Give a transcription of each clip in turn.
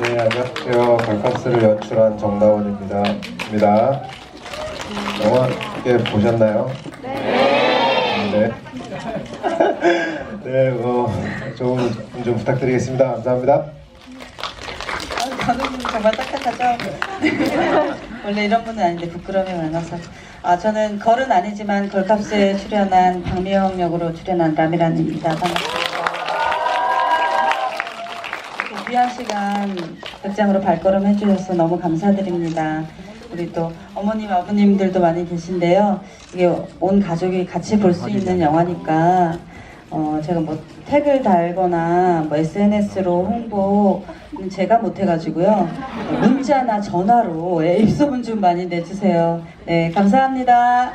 네, 안녕하세요. 걸캅스를 연출한 정다원입니다. 입니다. 영화 함께 보셨나요? 네. 네. 네, 어, 좋은 좀, 좀 부탁드리겠습니다. 감사합니다. 아, 저는 정말 딱딱하죠. 원래 이런 분은 아닌데 부끄러움이 많아서. 아 저는 걸은 아니지만 걸캅스에 출연한 박미영 역으로 출연한 라미란입니다. 반갑습니다. 귀한 시간 극장으로 발걸음 해주셔서 너무 감사드립니다. 우리 또 어머님, 아버님들도 많이 계신데요. 이게 온 가족이 같이 볼 수 있는 영화니까 어, 제가 뭐 택을 달거나 뭐 SNS로 홍보는 제가 못해가지고요. 문자나 전화로 예, 입소문 좀 많이 내주세요. 네, 감사합니다.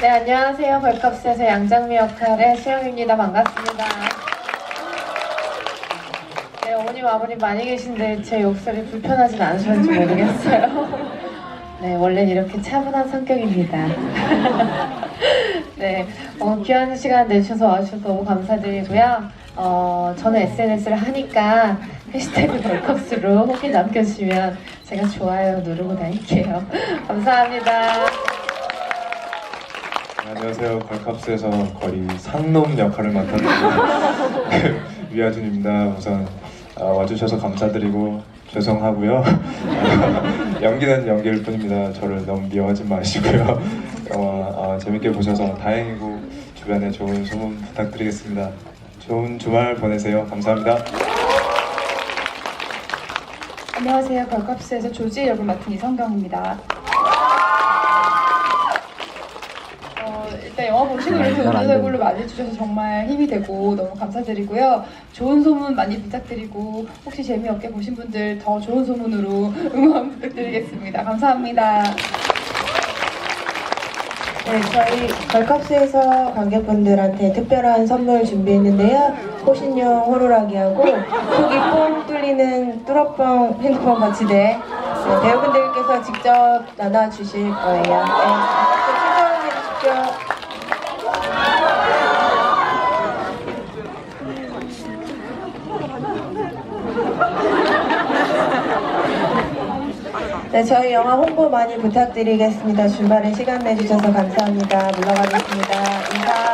네, 안녕하세요. 벌컵스에서 양장미 역할의 수영입니다. 반갑습니다. 네, 어머님, 아버님 많이 계신데 제 목소리 불편하진 않으셨는지 모르겠어요. 네, 원래 이렇게 차분한 성격입니다. 네, 어, 귀한 시간 내주셔서 와주셔서 너무 감사드리고요. 어, 저는 SNS를 하니까 해시태그 벌컵스로 후기 남겨주시면 제가 좋아요 누르고 다닐게요. 감사합니다. 안녕하세요. 걸캅스에서 거의 상놈 역할을 맡았던 위아준입니다. 우선 아, 와주셔서 감사드리고 죄송하고요. 연기는 연기일 뿐입니다. 저를 너무 미워하지 마시고요. 영화 아, 재밌게 보셔서 다행이고 주변에 좋은 소문 부탁드리겠습니다. 좋은 주말 보내세요. 감사합니다. 안녕하세요. 걸캅스에서 조지 역을 맡은 이성경입니다. 어, 일단 영화 보시고 이렇게 응원 얼굴로 많이 해주셔서 정말 힘이 되고 너무 감사드리고요. 좋은 소문 많이 부탁드리고 혹시 재미없게 보신 분들 더 좋은 소문으로 응원 부탁드리겠습니다. 감사합니다. 네, 저희 걸캅스에서 관객분들한테 특별한 선물 준비했는데요. 호신용 호루라기하고 속이 뻥 뚫리는 뚫어뻥 핸드폰 거치대 네, 배우분들께서 직접 나눠주실 거예요. 네, 신청해 주십시오. 네, 저희 영화 홍보 많이 부탁드리겠습니다. 주말에 시간 내주셔서 감사합니다. 물러가겠습니다. 인사.